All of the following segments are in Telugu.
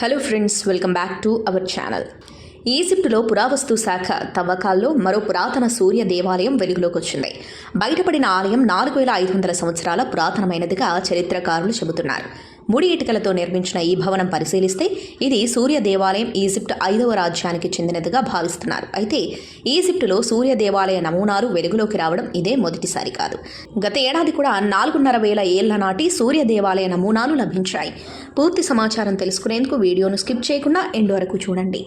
Hello friends welcome back to our channel ఈజిప్టులో పురావస్తు శాఖ తవ్వకాల్లో మరో పురాతన సూర్య దేవాలయం వెలుగులోకి వచ్చింది. బయటపడిన ఆలయం నాలుగు వేల ఐదు వందల సంవత్సరాల పురాతనమైనదిగా చరిత్రకారులు చెబుతున్నారు. ముడి ఇటుకలతో నిర్మించిన ఈ భవనం పరిశీలిస్తే ఇది సూర్య దేవాలయం ఈజిప్ట్ ఐదవ రాజ్యానికి చెందినదిగా భావిస్తున్నారు. అయితే ఈజిప్టులో సూర్య దేవాలయ నమూనాలు వెలుగులోకి రావడం ఇదే మొదటిసారి కాదు. గత ఏడాది కూడా నాలుగున్నర వేల ఏళ్ళ నాటి సూర్య దేవాలయ నమూనాలు లభించాయి. పూర్తి సమాచారం తెలుసుకునేందుకు వీడియోను స్కిప్ చేయకుండా ఎండ్ వరకు చూడండి.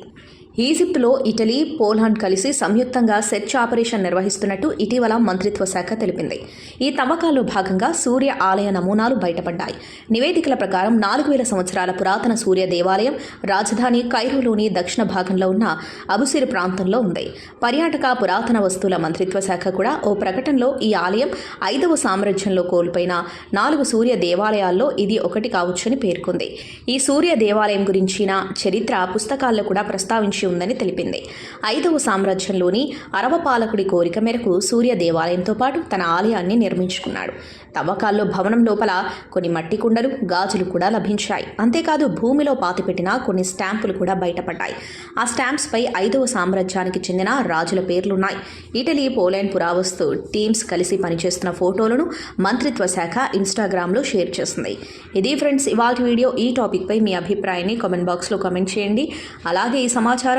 ఈజిప్టులో ఇటలీ పోలాండ్ కలిసి సంయుక్తంగా సెర్చ్ ఆపరేషన్ నిర్వహిస్తున్నట్టు ఇటీవల మంత్రిత్వ శాఖ తెలిపింది. ఈ తవ్వకాల్లో భాగంగా సూర్య ఆలయ నమూనాలు బయటపడ్డాయి. నివేదికల ప్రకారం నాలుగు వేల సంవత్సరాల పురాతన సూర్య దేవాలయం రాజధాని కైరోలోని దక్షిణ భాగంలో ఉన్న అబుసిర్ ప్రాంతంలో ఉంది. పర్యాటక పురాతన వస్తువుల మంత్రిత్వ శాఖ కూడా ఓ ప్రకటనలో ఈ ఆలయం ఐదవ సామ్రాజ్యంలో కోల్పోయిన నాలుగు సూర్య దేవాలయాల్లో ఇది ఒకటి కావచ్చని పేర్కొంది. ఈ సూర్య దేవాలయం గురించిన చరిత్ర పుస్తకాల్లో కూడా ప్రస్తావించి ఉందని తెలిపింది. ఐదవ సామ్రాజ్యంలోని అరవ పాలకుడి కోరిక మేరకు సూర్య దేవాలయంతో పాటు తన ఆలయాన్ని నిర్మించుకున్నాడు. తవ్వకాల్లో భవనం లోపల కొన్ని మట్టి కుండలు గాజులు కూడా లభించాయి. అంతేకాదు భూమిలో పాతిపెట్టిన కొన్ని స్టాంపులు కూడా బయటపడ్డాయి. ఆ స్టాంప్స్పై ఐదవ సామ్రాజ్యానికి చెందిన రాజుల పేర్లున్నాయి. ఇటలీ పోలాండ్ పురావస్తు టీమ్స్ కలిసి పనిచేస్తున్న ఫోటోలను మంత్రిత్వ శాఖ ఇన్స్టాగ్రామ్లో షేర్ చేస్తుంది ఇది ఫ్రెండ్స్ ఇవాళ వీడియో ఈ టాపిక్పై మీ అభిప్రాయాన్ని కామెంట్ బాక్స్లో కామెంట్ చేయండి. అలాగే ఈ సమాచారం